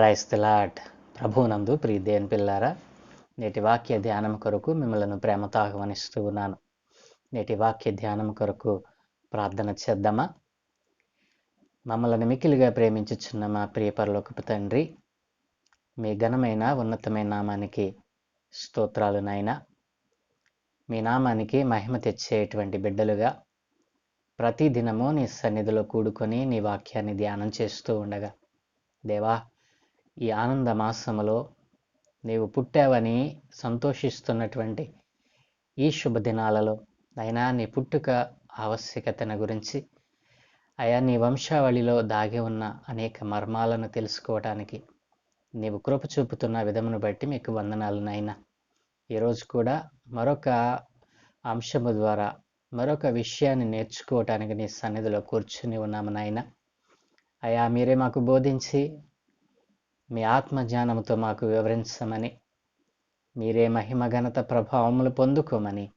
క్రైస్తలాట్ ప్రభునందు ప్రియదేని పిల్లారా నేటి వాక్య ధ్యానం కొరకు మిమ్మలను ప్రేమతో ఆహ్వానిస్తూ ఉన్నాను. నేటి వాక్య ధ్యానం కొరకు ప్రార్థన చేద్దామా? మమ్మల్ని మికిలిగా ప్రేమించుచున్న మా ప్రియపరలోకపు తండ్రి మీ ఘనమైన ఉన్నతమైన నామానికి స్తోత్రాలు నాయన. మీ నామానికి మహిమ తెచ్చేటువంటి బిడ్డలుగా ప్రతి దినము నీ సన్నిధిలో కూడుకొని నీ వాక్యాన్ని ధ్యానం చేస్తూ ఉండగా దేవా ఈ ఆనంద మాసములో నీవు పుట్టావని సంతోషిస్తున్నటువంటి ఈ శుభదినాలలో అయినా నీ పుట్టుక ఆవశ్యకతను గురించి అయా నీ వంశావళిలో దాగి ఉన్న అనేక మర్మాలను తెలుసుకోవటానికి నీవు కృప చూపుతున్న విధమును బట్టి మీకు వందనాలు నాయన. ఈరోజు కూడా మరొక అంశము ద్వారా మరొక విషయాన్ని నేర్చుకోవటానికి నీ సన్నిధిలో కూర్చుని ఉన్నాము నాయన. అయా మీరే మాకు బోధించి మీ ఆత్మ జ్ఞానంతో మాకు వివరించమని మీరే మహిమ ఘనత ప్రభావములు పొందుకోమని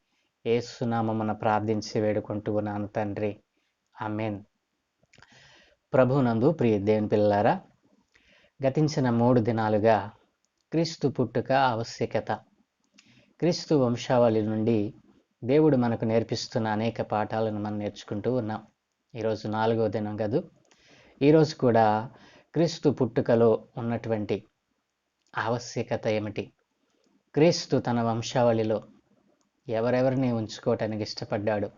ఏసునామమున ప్రార్థించి వేడుకుంటూ ఉన్నాను తండ్రి. అమెన్ ప్రభునందు ప్రియ దేవుని పిల్లారా గతించిన మూడు దినాలుగా క్రీస్తు పుట్టుక ఆవశ్యకత. క్రీస్తు వంశావళి నుండి దేవుడు మనకు నేర్పిస్తున్న అనేక పాఠాలను మనం నేర్చుకుంటూ ఉన్నాం. ఈరోజు నాలుగో దినం కదూ. ఈరోజు కూడా క్రీస్తు పుట్టుకలో ఉన్నటువంటి ఆవశ్యకత ఏమిటి? క్రీస్తు తన వంశావళిలో ఎవరెవరిని ఉంచుకోవటానికి ఇష్టపడ్డాడు?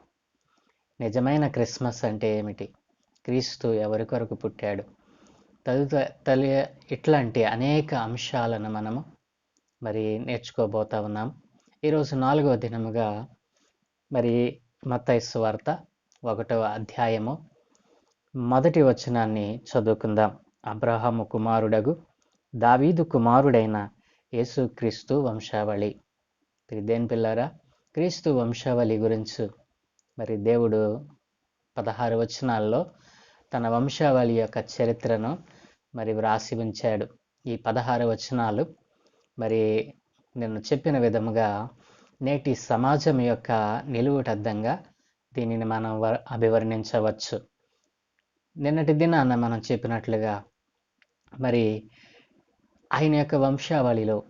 నిజమైన క్రిస్మస్ అంటే ఏమిటి? క్రీస్తు ఎవరి కొరకు పుట్టాడు? తదుత తలి ఇట్లాంటి అనేక అంశాలను మనము మరి నేర్చుకోబోతా ఉన్నాం. ఈరోజు నాలుగవ దినముగా మరి మత్తైసు వార్త ఒకటవ అధ్యాయము మొదటి వచనాన్ని చదువుకుందాం. అబ్రహాము కుమారుడగు దావీదు కుమారుడైన యేసుక్రీస్తు వంశావళి. దేని పిల్లారా క్రీస్తు వంశావళి గురించి మరి దేవుడు పదహారు వచనాల్లో తన వంశావళి యొక్క చరిత్రను మరి వ్రాసి ఉంచాడు. ఈ పదహారు వచనాలు మరి నేను చెప్పిన విధముగా నేటి సమాజం యొక్క నిలువుటద్దంగా దీనిని మనం వ- అభివర్ణించవచ్చు. నిన్నటి దినాన మనం చెప్పినట్లుగా మరి ఆయన యొక్క వంశావళిలో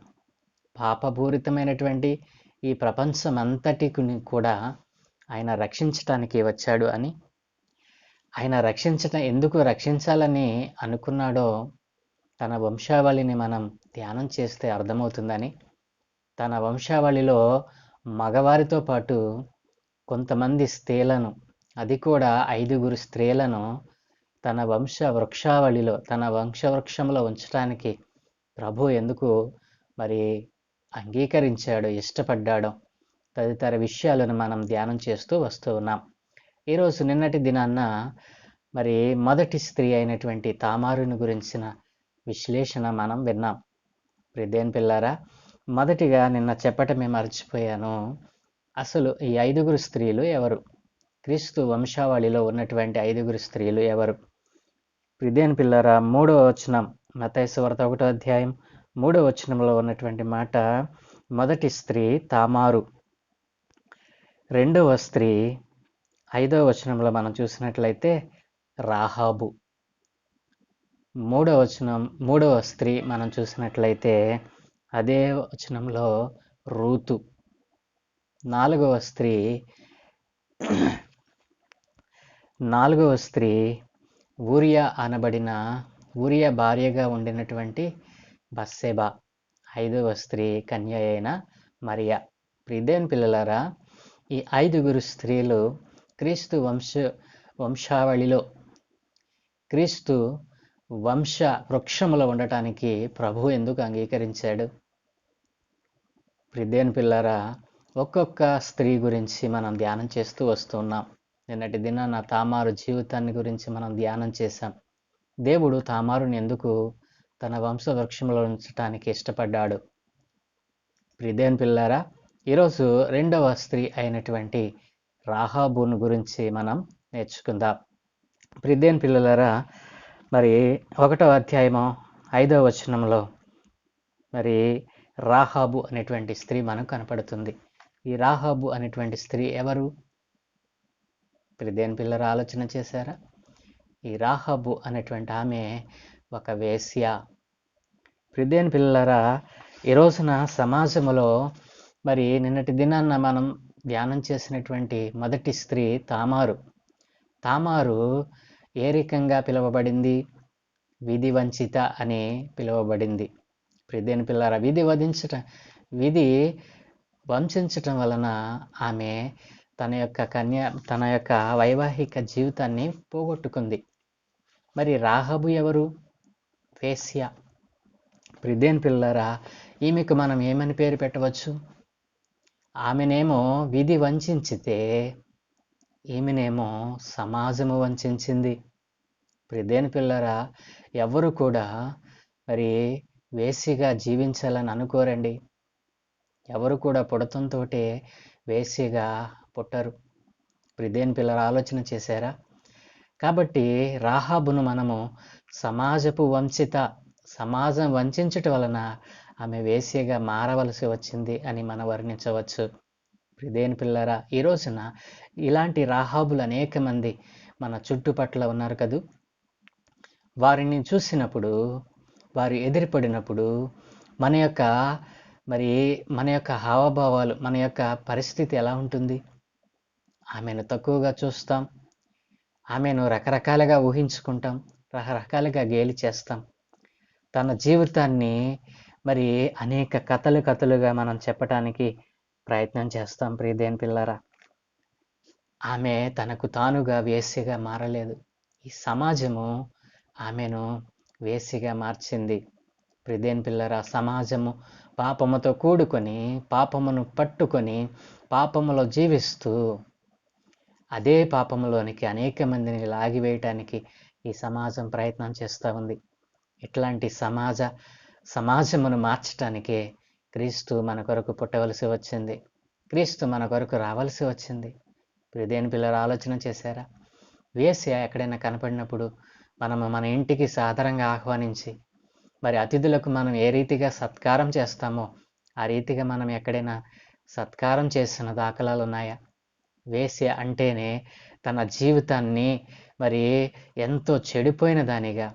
పాపపూరితమైనటువంటి ఈ ప్రపంచం అంతటిని కూడా ఆయన రక్షించటానికి వచ్చాడు అని. ఆయన రక్షించటం ఎందుకు రక్షించాలని అనుకున్నాడో తన వంశావళిని మనం ధ్యానం చేస్తే అర్థమవుతుందని. తన వంశావళిలో మగవారితో పాటు కొంతమంది స్త్రీలను అది కూడా ఐదుగురు స్త్రీలను తన వంశ వృక్షావళిలో తన వంశవృక్షంలో ఉంచడానికి ప్రభు ఎందుకు మరి అంగీకరించాడు ఇష్టపడ్డాడు తదితర విషయాలను మనం ధ్యానం చేస్తూ వస్తూ ఉన్నాం. ఈరోజు నిన్నటి దినాన్న మరి మొదటి స్త్రీ అయినటువంటి తామారుని గురించిన విశ్లేషణ మనం విన్నాం. ప్రిదేన్ పిల్లారా మొదటిగా నిన్న చెప్పటమే మర్చిపోయాను. అసలు ఈ ఐదుగురు స్త్రీలు ఎవరు? క్రీస్తు వంశావళిలో ఉన్నటువంటి ఐదుగురు స్త్రీలు ఎవరు? ప్రిదేన్ పిల్లరా మూడో వచనం మతైసు ఒకటో అధ్యాయం మూడో వచనంలో ఉన్నటువంటి మాట మొదటి స్త్రీ తామారు. రెండవ స్త్రీ ఐదవ వచనంలో మనం చూసినట్లయితే రాహాబు. మూడవ వచనం మూడవ స్త్రీ మనం చూసినట్లయితే అదే వచనంలో రూతు. నాలుగవ స్త్రీ నాలుగవ స్త్రీ ఊరియా అనబడిన ఊరియా భార్యగా ఉండినటువంటి బస్సేబా ఐదవ స్త్రీ కన్య అయిన మరియా. ప్రిదేన్ పిల్లలారా ఈ ఐదుగురు స్త్రీలు క్రీస్తు వంశ వంశావళిలో క్రీస్తు వంశ వృక్షములో ఉండటానికి ప్రభు ఎందుకు అంగీకరించాడు? ప్రిదేన్ పిల్లరా ఒక్కొక్క స్త్రీ గురించి మనం ధ్యానం చేస్తూ వస్తున్నాం నిన్నటి దినాన తామారు జీవితాన్ని గురించి మనం ధ్యానం చేశాం. దేవుడు తామారుని ఎందుకు తన వంశ వృక్షంలో ఉంచటానికి ఇష్టపడ్డాడు? ప్రిదేన్ పిల్లారా ఈరోజు రెండవ స్త్రీ అయినటువంటి రాహాబును గురించి మనం నేర్చుకుందాం. ప్రిదేన్ పిల్లలారా మరి ఒకటో అధ్యాయము ఐదవ వచనంలో మరి రాహాబు అనేటువంటి స్త్రీ మనకు కనపడుతుంది. ఈ రాహాబు అనేటువంటి స్త్రీ ఎవరు? ప్రిదేన్ పిల్లర ఆలోచన చేశారా? ఈ రాహబు అనేటువంటి ఆమె ఒక వేశ్య. ప్రిదేని పిల్లరా ఈ రోజున సమాజంలో మరి నిన్నటి దినాన్న మనం ధ్యానం చేసినటువంటి మొదటి స్త్రీ తామారు. తామారు ఏ రకంగా పిలువబడింది? విధి వంచిత అని పిలువబడింది. ప్రిదేని పిల్లరా విధి వధించటం విధి వంచటం వలన ఆమె తన యొక్క కన్య తన యొక్క వైవాహిక జీవితాన్ని పోగొట్టుకుంది. మరి రాహబు ఎవరు? వేశ్య ప్రిదేన్ పిల్లరా ఈమెకు మనం ఏమని పేరు పెట్టవచ్చు? ఆమెనేమో విధి వంచితే ఈమెనేమో సమాజము వంచింది ప్రిదేన్ పిల్లరా ఎవరు కూడా మరి వేసిగా జీవించాలని అనుకోరండి. ఎవరు కూడా పుడతంతో వేసిగా పుట్టరు. ప్రిదేన్ పిల్లలు ఆలోచన చేశారా? కాబట్టి రాహాబును మనము సమాజపు వంచిత సమాజం వంచటం వలన ఆమె వేసిగా మారవలసి వచ్చింది అని మనం వర్ణించవచ్చు. ప్రిదేని పిల్లరా? ఈ రోజున ఇలాంటి రాహాబులు అనేక మంది మన చుట్టుపట్ల ఉన్నారు కదూ. వారిని చూసినప్పుడు వారు ఎదిరిపడినప్పుడు మన యొక్క మరి మన యొక్క హావభావాలు మన యొక్క పరిస్థితి ఎలా ఉంటుంది? ఆమెను తక్కువగా చూస్తాం. ఆమెను రకరకాలుగా ఊహించుకుంటాం. రకరకాలుగా గేలి చేస్తాం. తన జీవితాన్ని మరి అనేక కథలు కథలుగా మనం చెప్పటానికి ప్రయత్నం చేస్తాం ప్రియదేని పిల్లరా. ఆమె తనకు తానుగా వేసిగా మారలేదు. ఈ సమాజము ఆమెను వేసిగా మార్చింది. ప్రిదేన్ పిల్లరా సమాజము పాపముతో కూడుకొని పాపమును పట్టుకొని పాపములో జీవిస్తూ అదే పాపంలోనికి అనేక మందిని లాగివేయటానికి ఈ సమాజం ప్రయత్నం చేస్తూ ఉంది. ఇట్లాంటి సమాజ సమాజమును మార్చటానికే క్రీస్తు మన కొరకు పుట్టవలసి వచ్చింది. క్రీస్తు మన కొరకు రావాల్సి వచ్చింది. ప్రిదేని పిల్లలు ఆలోచన చేశారా? వేసి ఎక్కడైనా కనపడినప్పుడు మనము మన ఇంటికి సాధారణంగా ఆహ్వానించి మరి అతిథులకు మనం ఏ రీతిగా సత్కారం చేస్తామో ఆ రీతిగా మనం ఎక్కడైనా సత్కారం చేసిన దాఖలాలు ఉన్నాయా? వేశ్య అంటేనే తన జీవితాన్ని మరి ఎంతో చెడిపోయిన దానిగా.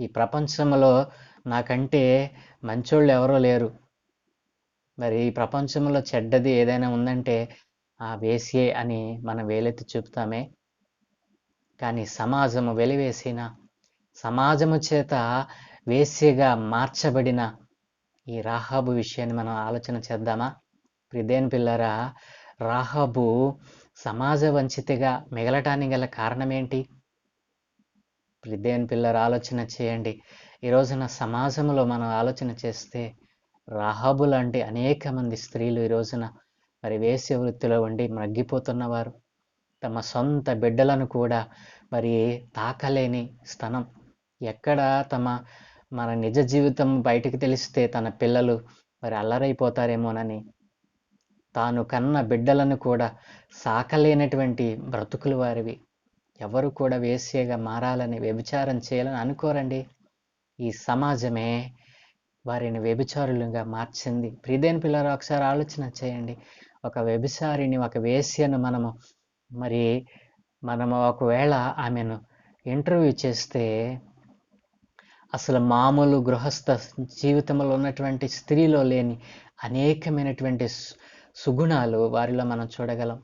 ఈ ప్రపంచంలో నాకంటే మంచోళ్ళు ఎవరో లేరు. మరి ఈ ప్రపంచంలో చెడ్డది ఏదైనా ఉందంటే ఆ వేసే అని మనం వేలెత్తి చూపుతామే. కానీ సమాజము వెలివేసిన సమాజము చేత వేశ్యగా మార్చబడిన ఈ రాహాబు విషయాన్ని మనం ఆలోచన చేద్దామా? ప్రిదేన్ పిల్లరా రాహబు సమాజ వంచితగా మిగలటానికి గల కారణం ఏంటి ప్రిదేన్ ఆలోచన చేయండి. ఈ రోజున సమాజంలో మనం ఆలోచన చేస్తే రాహబు లాంటి అనేక మంది స్త్రీలు ఈ రోజున మరి వేశ్య వృత్తిలో ఉండి మగ్గిపోతున్నవారు. తమ సొంత బిడ్డలను కూడా మరి తాకలేని స్థనం. ఎక్కడ తమ మన నిజ జీవితం బయటకు తెలిస్తే తన పిల్లలు మరి అల్లరైపోతారేమోనని తాను కన్న బిడ్డలను కూడా సాకలేనటువంటి బ్రతుకులు వారివి. ఎవరు కూడా వేశ్యగా మారాలని వ్యభిచారం చేయాలని అనుకోరండి. ఈ సమాజమే వారిని వ్యభిచారులుగా మార్చింది. ప్రిదేని పిల్లలు ఒకసారి ఆలోచన చేయండి. ఒక వ్యభిచారిని ఒక వేశ్యను మనము మరి మనము ఒకవేళ ఆమెను ఇంటర్వ్యూ చేస్తే అసలు మామూలు గృహస్థ జీవితంలో ఉన్నటువంటి స్త్రీలో లేని అనేకమైనటువంటి సుగుణాలు వారిలో మనం చూడగలం.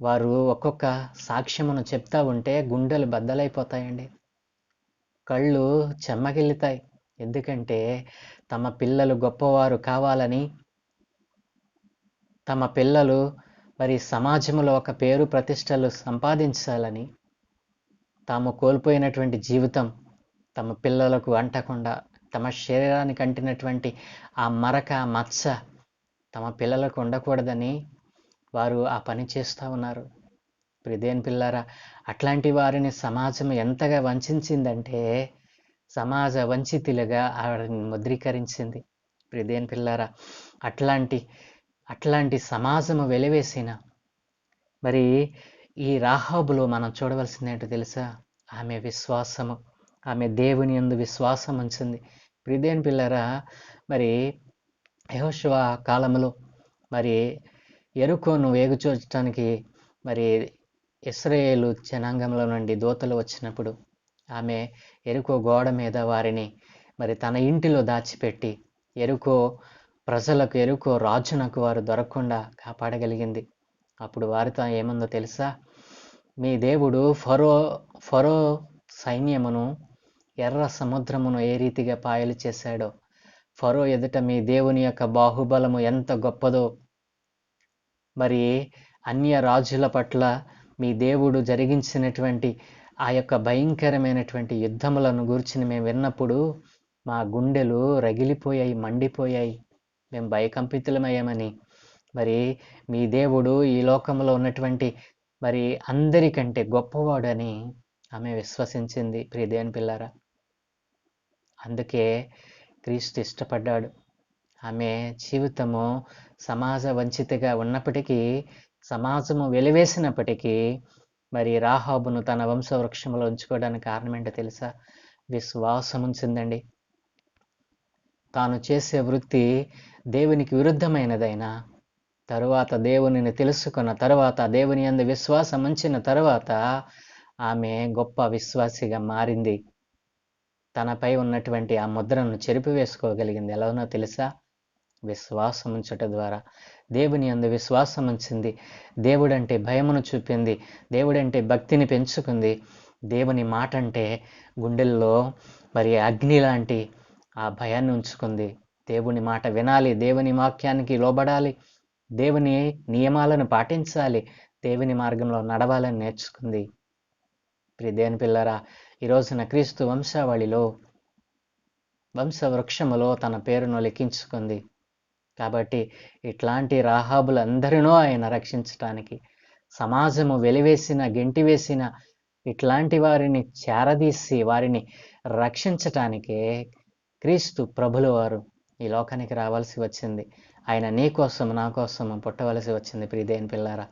వారు ఒక్కొక్క సాక్ష్యమును చెప్తా ఉంటే గుండెలు బద్దలైపోతాయండి. కళ్ళు చెమ్మగిల్లుతాయి. ఎందుకంటే తమ పిల్లలు గొప్పవారు కావాలని తమ పిల్లలు మరి సమాజంలో ఒక పేరు ప్రతిష్టలు సంపాదించాలని తాము కోల్పోయినటువంటి జీవితం తమ పిల్లలకు అంటకుండా తమ శరీరానికి అంటినటువంటి ఆ మరక మచ్చ తమ పిల్లలకు ఉండకూడదని వారు ఆ పని చేస్తూ ఉన్నారు. ప్రిదేన్ పిల్లారా అట్లాంటి వారిని సమాజం ఎంతగా వంచిందంటే సమాజ వంచితులుగా ఆవిడని ముద్రీకరించింది. ప్రిదేన్ పిల్లారా అట్లాంటి అట్లాంటి సమాజము వెలివేసిన మరి ఈ రాహాబులో మనం చూడవలసింది ఏంటో తెలుసా? ఆమె విశ్వాసము ఆమె దేవుని యందు విశ్వాసం ఉంచింది ప్రిదేన్ పిల్లరా మరి యహోశివ కాలంలో మరి ఎరుకోను వేగుచూచడానికి మరి ఇస్రాయేలు జనాంగంలో నుండి దూతలు వచ్చినప్పుడు ఆమె ఎరుకో గోడ మీద వారిని మరి తన ఇంటిలో దాచిపెట్టి ఎరుకో ప్రజలకు ఎరుకో రాజునకు వారు దొరకకుండా కాపాడగలిగింది. అప్పుడు వారితో ఏముందో తెలుసా? మీ దేవుడు ఫరో ఫరో సైన్యమును ఎర్ర సముద్రమును ఏ రీతిగా పాయలు చేశాడో ఫరో ఎదుట మీ దేవుని యొక్క బాహుబలము ఎంత గొప్పదో. మరి అన్య రాజుల పట్ల మీ దేవుడు జరిగించినటువంటి ఆ యొక్క భయంకరమైనటువంటి యుద్ధములను గురించి మేము విన్నప్పుడు మా గుండెలు రగిలిపోయాయి మండిపోయాయి. మేము భయకంపితులమయ్యామని. మరి మీ దేవుడు ఈ లోకంలో ఉన్నటువంటి మరి అందరికంటే గొప్పవాడని ఆమె విశ్వసించింది. ప్రియదేవన్ పిల్లారా అందుకే క్రీస్తు ఇష్టపడ్డాడు. ఆమె జీవితము సమాజ వంచితగా ఉన్నప్పటికీ సమాజము వెలివేసినప్పటికీ మరి రాహాబును తన వంశవృక్షంలో ఉంచుకోవడానికి కారణం ఏంటో తెలుసా? విశ్వాసం ఉంచిందండి తాను చేసే వృత్తి దేవునికి విరుద్ధమైనదైనా తరువాత దేవునిని తెలుసుకున్న తరువాత దేవుని అందు విశ్వాసం ఉంచిన తరువాత ఆమె గొప్ప విశ్వాసిగా మారింది. తనపై ఉన్నటువంటి ఆ ముద్రను చెరిపివేసుకోగలిగింది ఎలానో తెలుసా? విశ్వాసం ఉంచట ద్వారా. దేవుని అందు విశ్వాసం ఉంచింది దేవుడంటే భయమును చూపింది. దేవుడంటే భక్తిని పెంచుకుంది. దేవుని మాట అంటే గుండెల్లో మరి అగ్ని లాంటి ఆ భయాన్ని ఉంచుకుంది. దేవుని మాట వినాలి. దేవుని వాక్యానికి లోబడాలి. దేవుని నియమాలను పాటించాలి. దేవుని మార్గంలో నడవాలని నేర్చుకుంది. ప్రియ దేని పిల్లరా ఈ రోజున క్రీస్తు వంశావళిలో వంశ వృక్షములో తన పేరును లిఖించుకుంది. కాబట్టి ఇట్లాంటి రాహాబులందరినో ఆయన రక్షించటానికి సమాజము వెలివేసిన గెంటివేసిన ఇట్లాంటి వారిని చేరదీసి వారిని రక్షించటానికే క్రీస్తు ప్రభుల వారు ఈ లోకానికి రావాల్సి వచ్చింది. ఆయన నీ కోసం నా కోసం పుట్టవలసి వచ్చింది ప్రియదేని పిల్లారా.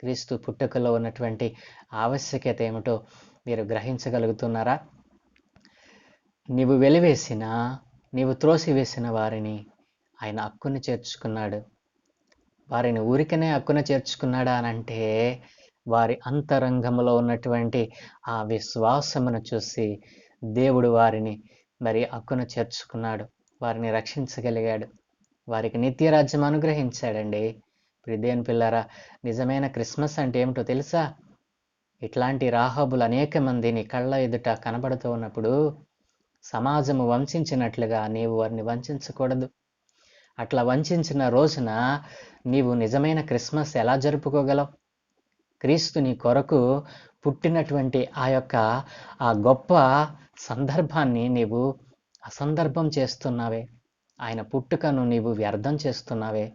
క్రీస్తు పుట్టుకలో ఉన్నటువంటి ఆవశ్యకత ఏమిటో మీరు గ్రహించగలుగుతున్నారా? నీవు వెలివేసిన నీవు త్రోసివేసిన వారిని ఆయన హక్కును చేర్చుకున్నాడు. వారిని ఊరికనే హక్కున చేర్చుకున్నాడా అని అంటే వారి అంతరంగంలో ఉన్నటువంటి ఆ విశ్వాసమును చూసి దేవుడు వారిని మరి హక్కున చేర్చుకున్నాడు. వారిని రక్షించగలిగాడు. వారికి నిత్యరాజ్యం అనుగ్రహించాడండి. ప్రిదేన్ పిల్లరా నిజమైన క్రిస్మస్ అంటే ఏమిటో తెలుసా? ఇట్లాంటి రాహాబులు అనేక మంది నీ కళ్ళ ఎదుట కనబడుతూ ఉన్నప్పుడు సమాజము వంచినట్లుగా నీవు వారిని వంచకూడదు అట్లా వంచిన రోజున నీవు నిజమైన క్రిస్మస్ ఎలా జరుపుకోగలవు? క్రీస్తు నీ కొరకు పుట్టినటువంటి ఆ యొక్క ఆ గొప్ప సందర్భాన్ని నీవు అసందర్భం చేస్తున్నావే. ఆయన పుట్టుకను నీవు వ్యర్థం చేస్తున్నావే.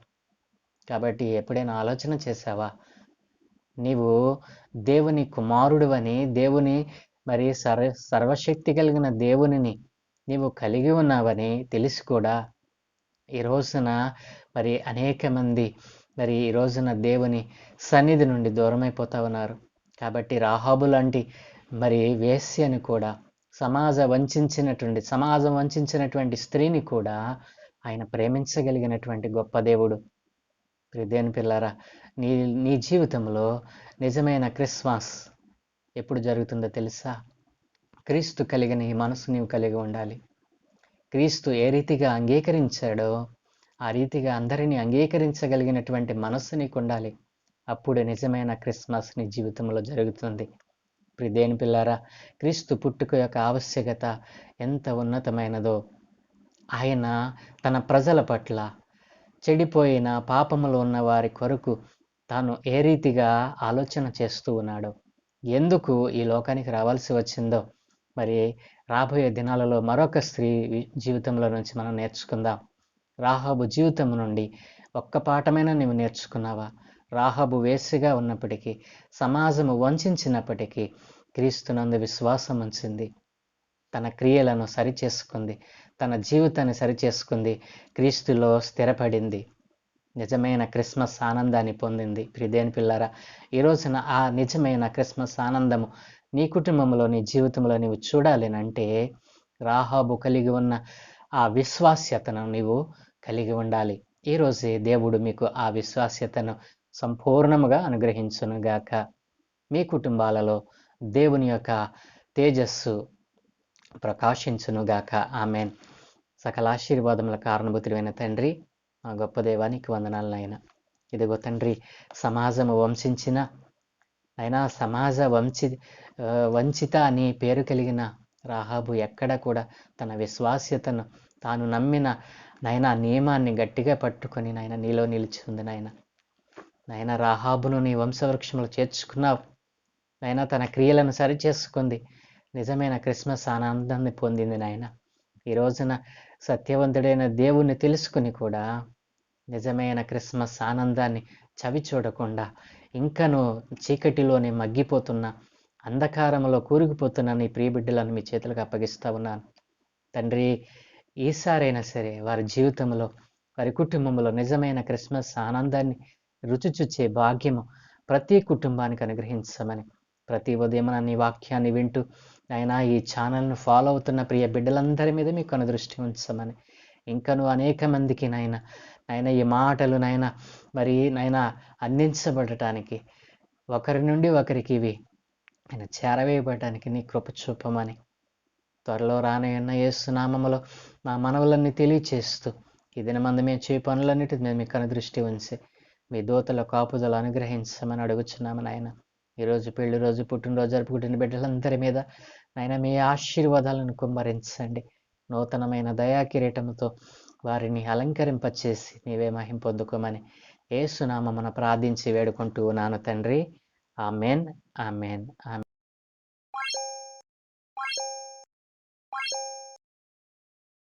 కాబట్టి ఎప్పుడైనా ఆలోచన చేసావా నీవు దేవుని కుమారుడువని దేవుని మరి సర్వ సర్వశక్తి కలిగిన దేవునిని నీవు కలిగి ఉన్నావని తెలిసి కూడా ఈ రోజున మరి అనేక మంది మరి ఈ రోజున దేవుని సన్నిధి నుండి దూరమైపోతా ఉన్నారు. కాబట్టి రాహాబు లాంటి మరి వేశ్యని కూడా సమాజ వంచినటువంటి సమాజం వంచినటువంటి స్త్రీని కూడా ఆయన ప్రేమించగలిగినటువంటి గొప్ప దేవుడు. ప్రిదేని పిల్లారా నీ నీ జీవితంలో నిజమైన క్రిస్మస్ ఎప్పుడు జరుగుతుందో తెలుసా? క్రీస్తు కలిగిన ఈ మనసు నీవు కలిగి ఉండాలి. క్రీస్తు ఏ రీతిగా అంగీకరించాడో ఆ రీతిగా అందరినీ అంగీకరించగలిగినటువంటి మనస్సు నీకు ఉండాలి. అప్పుడు నిజమైన క్రిస్మస్ నీ జీవితంలో జరుగుతుంది. దేని పిల్లారా క్రీస్తు పుట్టుక యొక్క ఆవశ్యకత ఎంత ఉన్నతమైనదో ఆయన తన ప్రజల పట్ల చెడిపోయిన పాపములు ఉన్న వారి కొరకు తాను ఏ రీతిగా ఆలోచన చేస్తూ ఉన్నాడో? ఎందుకు ఈ లోకానికి రావాల్సి వచ్చిందో? మరి రాబోయే దినాలలో మరొక స్త్రీ జీవితంలో నుంచి మనం నేర్చుకుందాం. రాహాబు జీవితం నుండి ఒక్క పాఠమైనా నువ్వు నేర్చుకున్నావా? రాహాబు వేసిగా ఉన్నప్పటికీ సమాజము వంచినప్పటికీ క్రీస్తునందు విశ్వాసం ఉంచింది తన క్రియలను సరిచేసుకుంది. తన జీవితాన్ని సరిచేసుకుంది. క్రీస్తులో స్థిరపడింది. నిజమైన క్రిస్మస్ ఆనందాన్ని పొందింది. ప్రిదేని పిల్లారా ఈ రోజున ఆ నిజమైన క్రిస్మస్ ఆనందము నీ కుటుంబంలో నీ జీవితంలో నీవు చూడాలినంటే రాహాబు కలిగి ఉన్న ఆ విశ్వాస్యతను నీవు కలిగి ఉండాలి. ఈరోజే దేవుడు మీకు ఆ విశ్వాస్యతను సంపూర్ణముగా అనుగ్రహించునుగాక. మీ కుటుంబాలలో దేవుని యొక్క తేజస్సు ప్రకాశించునుగాక. ఆమెన్. సకల ఆశీర్వాదముల కారణభూతుడైన తండ్రి మా గొప్ప దేవానికి వందనాలు నాయన. ఇదిగో తండ్రి సమాజము వంశించిన అయినా సమాజ వంచి వంచిత అని పేరు కలిగిన రాహాబు ఎక్కడ కూడా తన విశ్వాస్యతను తాను నమ్మిన నాయన నియమాన్ని గట్టిగా పట్టుకొని నాయన నీలో నిలిచి ఉంది నాయన. నాయన రాహాబును నీ వంశవృక్షంలో చేర్చుకున్నావు. నాయన తన క్రియలను సరిచేసుకుంది. నిజమైన క్రిస్మస్ ఆనందాన్ని పొందింది నాయన. ఈ రోజున సత్యవంతుడైన దేవుణ్ణి తెలుసుకుని కూడా నిజమైన క్రిస్మస్ ఆనందాన్ని చవి చూడకుండా ఇంకను చీకటిలోనే మగ్గిపోతున్న అంధకారంలో కూరుకుపోతున్న నీ ప్రియబిడ్డలను మీ చేతులకు అప్పగిస్తూ ఉన్నాను. తండ్రి ఈసారైనా సరే వారి జీవితంలో వారి కుటుంబంలో నిజమైన క్రిస్మస్ ఆనందాన్ని రుచి చూచే భాగ్యము ప్రతి కుటుంబానికి అనుగ్రహించమని ప్రతి ఉదయం నీ వాక్యాన్ని వింటూ నాయన ఈ ఛానల్ను ఫాలో అవుతున్న ప్రియ బిడ్డలందరి మీద మీకు అనుదృష్టి ఉంచమని ఇంకను అనేక మందికి నాయన నాయన ఈ మాటలు నాయన మరి నాయన అందించబడటానికి ఒకరి నుండి ఒకరికి ఇవి ఆయన చేరవేయబడటానికి నీ కృప చూపమని త్వరలో రానయ్యన్న ఏసునామములో మా మనవులన్నీ తెలియచేస్తూ ఈ దినమందు మేము చే పనులన్నిటి మీద మీకు అనుదృష్టి ఉంచి మీ దూతల కాపుదలు అనుగ్రహించమని అడుగుచున్నాము నాయన. ఈరోజు పెళ్ళి రోజు పుట్టినరోజు జరుపుకుంటున్న బిడ్డలందరి మీద ఆయన మీ ఆశీర్వాదాలను కుమ్మరించండి. నూతనమైన దయా కిరీటంతో వారిని అలంకరింపచేసి నీవే మహిం పొందుకోమని ఏసునామమున ప్రార్థించి వేడుకుంటూ నాను తండ్రి. Amen amen amen.